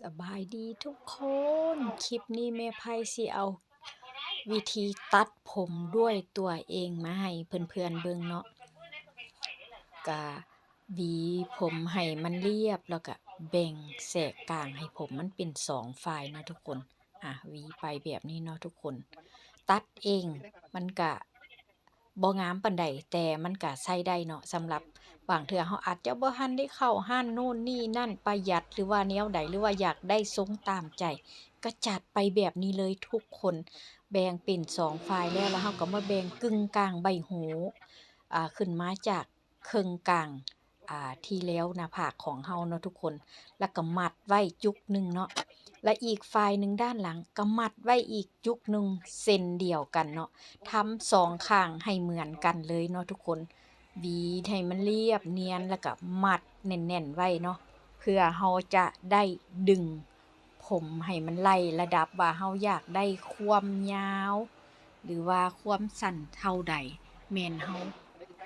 สบายดีทุกคน คลิปนี้แม่ไพ่สิเอา วิธีตัดผมด้วยตัวเองมาให้เพื่อนๆเบิ่งเนาะกะหวีผมให้มันเรียบแล้วก็แบ่งแสกกลางให้ผมมันเป็นสองฝ่ายนะทุกคน อะหวีไปแบบนี้เนาะทุกคน ตัดเองมันก็ บ่งามปานใดแต่มันก็ใช้ได้เนาะสำหรับบางเทื่อเราอาจจะบ่ทันได้เข้าร้านโน่นนี่นั่นประหยัดหรือว่าแนวใดหรือว่าอยากได้ทรงตามใจ ก็จัดไปแบบนี้เลยทุกคน แบ่งเป็นสองฝ่ายแล้วแล้วเราก็มาแบ่งกึ่งกลางใบหูอ่าขึ้นมาจากครึ่งกลางอ่าที่แล้วหน้าผากของเฮาเนาะทุกคน แล้วก็มัดไว้จุกหนึ่งเนาะ และอีกฝ่ายหนึ่งด้านหลังก็มัดไว้อีกจุกหนึ่งเส้นเดียวกันเนาะทำสองข้างให้เหมือนกันเลยเนาะทุกคนหวีให้มันเรียบเนียนแล้วก็มัดแน่นๆไว้เนาะเพื่อเฮาจะได้ดึง ผมให้มันไล่ระดับว่าเฮาอยากได้ความยาว หรือว่าความสั้นเท่าใดแม่นเฮา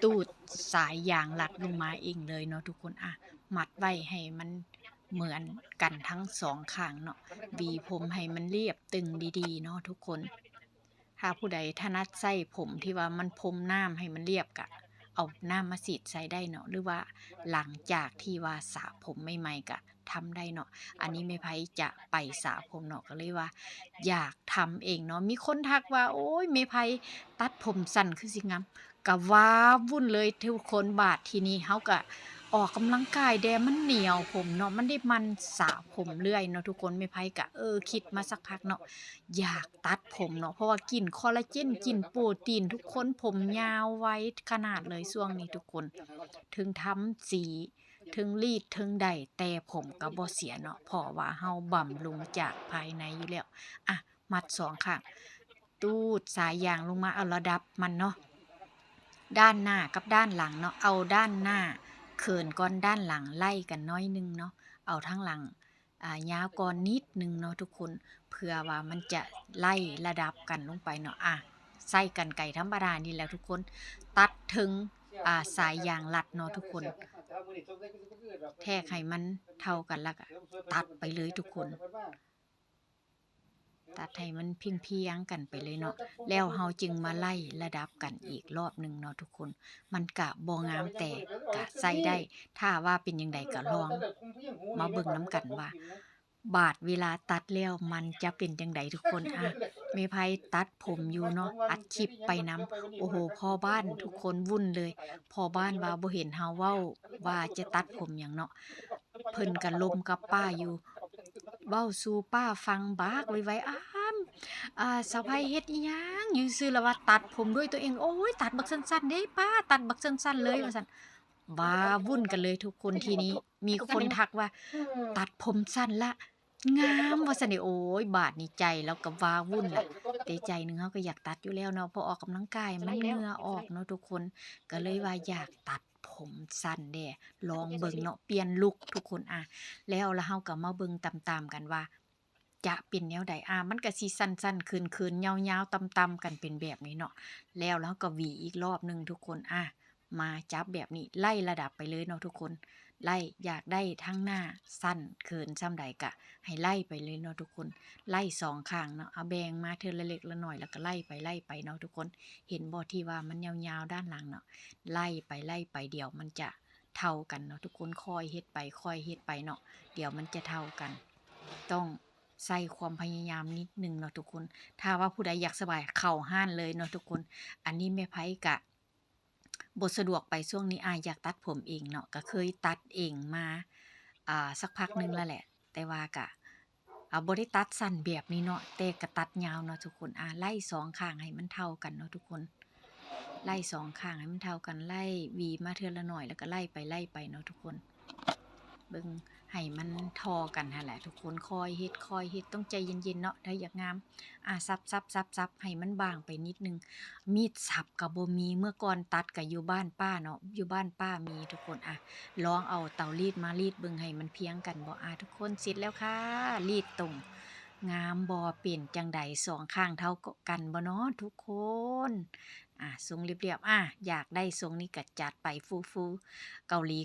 ตูดสายยางลัดลงมาเองเลยเนาะทุกคนอะมัดไว้ให้มัน เหมือนกันทั้งสองข้างเนาะวีผมให้มันเรียบตึงดีๆ เนาะทุกคน ถ้าผู้ใดถนัดใส่ผมที่ว่ามันพรมน้ำให้มันเรียบกะ เอาน้ำมาสีดใส่ได้เนาะหรือว่าหลังจากที่ว่าสระผมใหม่ๆกะทำได้เนาะ อันนี้ไม่ไผจะไปสระผมเนาะก็เลยว่า อยากทำเองเนาะ มีคนทักว่า โอ้ยไม่ไผตัดผมสั้นคือสิงามก็ว้าวุ่นเลยทุกคนบาดทีนี้เฮาก็ ออกกำลังกายแดมันเหนียวผมเนาะมันได้มันสระผมเรื่อยเนาะทุกคนไม่ไผก็เออคิดมาสักพักเนาะอยากตัดผมเนาะเพราะว่ากินคอลลาเจนกินโปรตีนทุกคนผมยาวไว้ขนาดเลยช่วงนี้ทุกคน ถึงทำสีถึงรีดถึงใดแต่ผมก็บ่เสียเนาะเพราะว่าเฮาบำรุงจากภายในอยู่แล้วอะมัดสองข้างตูดสายยางลงมาเอาระดับมันเนาะด้านหน้ากับด้านหลังเนาะเอาด้านหน้า เขินก่อนด้านหลังไล่กันน้อยนึงเนาะเอาทั้งหลังยาวก่อนนิดนึงเนาะทุกคนเพื่อว่ามันจะไล่ระดับกันลงไปเนาะอะใส่กันไก่ธรรมดานี่แหละทุกคน ตัดถึงอ่าสายยางลัดเนาะทุกคน แทกให้มันเท่ากันแล้วก็ตัดไปเลยทุกคน ตัดให้มันเพียงกันไปเลยเนาะแล้วเฮาจึงมาไล่ระดับกันอีกรอบหนึ่งเนาะทุกคน มันกะบ่งามแต่กะใส่ได้ ถ้าว่าเป็นยังไงก็ลอง มาเบิ่งน้ำกันว่า บาดเวลาตัดแล้วมันจะเป็นจังไดทุกคนอะเมไพตัดผมอยู่เนาะอัดคลิปไปนํโอ้โหพ่อบ้านทุกคนวุ่นเลยพ่อบ้านว่าบ่เห็นเฮาเว้าว่าจะตัดผมหยังเนาะเพิ่นก็ลมกับป้าอยู่ เว้าสู่ป้าฟังบากไว้ๆอ้ามอ่าสะใภ้เฮ็ดอิหยังอยู่ซื่อแล้วว่าตัดผมด้วยตัวเองโอ้ยตัดบักสั้นๆเด้ป้าตัดบักสั้นๆเลยว่าซั่นว้าวุ่นกันเลยทุกคนทีนี้ มีคนทักว่า ตัดผมสั้นละงามว่าซั่นเด้โอ้ยบาดนี้ใจแล้วก็ว้าวุ่นล่ะแต่ใจหนึงเฮาก็อยากตัดอยู่แล้วเนาะเพอออกกำลังกายมันเหงื่อออกเนาะทุกคน ก็เลยว่าอยากตัด ผมสั้นแด้ลองเบิ่งเนาะเปลี่ยนลุกทุกคนอะ แล้วแล้วเฮาก็มาเบิ่งตามๆกันว่า จะเป็นแนวใดอ่ามันก็สิสั้นๆคืนๆยาวๆต่ำๆกันเป็นแบบนี้เนาะแล้วแล้วก็หวีอีกรอบหนึงทุกคนอะมาจับแบบนี้ไล่ระดับไปเลยเนาะทุกคน ไล่อยากได้ทั้งหน้าสั้นเขินซ้ำใดกะ ให้ไล่ไปเลยเนาะทุกคน ไล่สองข้างเนาะเอาแบงมาเทือละเล็กละหน่อยแล้วก็ไล่ไปไล่ไปเนาะทุกคน เห็นบ่ที่ว่ามันยาวๆด้านหลังเนาะไล่ไปไล่ไปเดี๋ยวมันจะเท่ากันเนาะทุกคนคอยเฮ็ดไปคอยเฮ็ดไปเนาะเดี๋ยวมันจะเท่ากัน ต้องใส่ความพยายามนิดนึงเนาะทุกคน ถ้าว่าผู้ใดอยากสบายเข้าห้านเลยเนาะทุกคน อันนี้แม่ไผกะ บทสะดวกไปช่วงนี้อายอยากตัดผมเองเนาะก็เคยตัดเองมาอ่าสักพักหนึงแล้วแหละ แต่ว่ากะเอาบ่ได้ตัดสั้นแบบนี้เนาะแต่ก็ตัดยาวเนาะทุกคนอ่าไล่สองข้างให้มันเท่ากันเนาะทุกคน ไล่สองข้างให้มันเท่ากันไล่วีมาเทื่อละหน่อยแล้วก็ไล่ไปไล่ไปเนาะทุกคน เบิ่ง ให้มันทอกันหั่นแหละ ทุกคนคอยเฮ็ดคอยเฮ็ดต้องใจเย็นๆเนาะถ้าอยากงามอ่าซับซับซับซับให้มันบางไปนิดนึง มีดสับก็บ่มีเมื่อก่อนตัดก็อยู่บ้านป้าเนาะอยู่บ้านป้ามีทุกคนอะลองเอาเตารีดมารีดเบิ่งให้มันเพียงกันบ่อะทุกคนเสร็จแล้วค่ะรีดตรงงามบ่เปลี่ยนจังใดสองข้างเท่ากันบ่เนาะทุกคน อะทรงเรียบๆอะอยากได้ทรงนี้ก็จัดไปฟูๆเกาหลี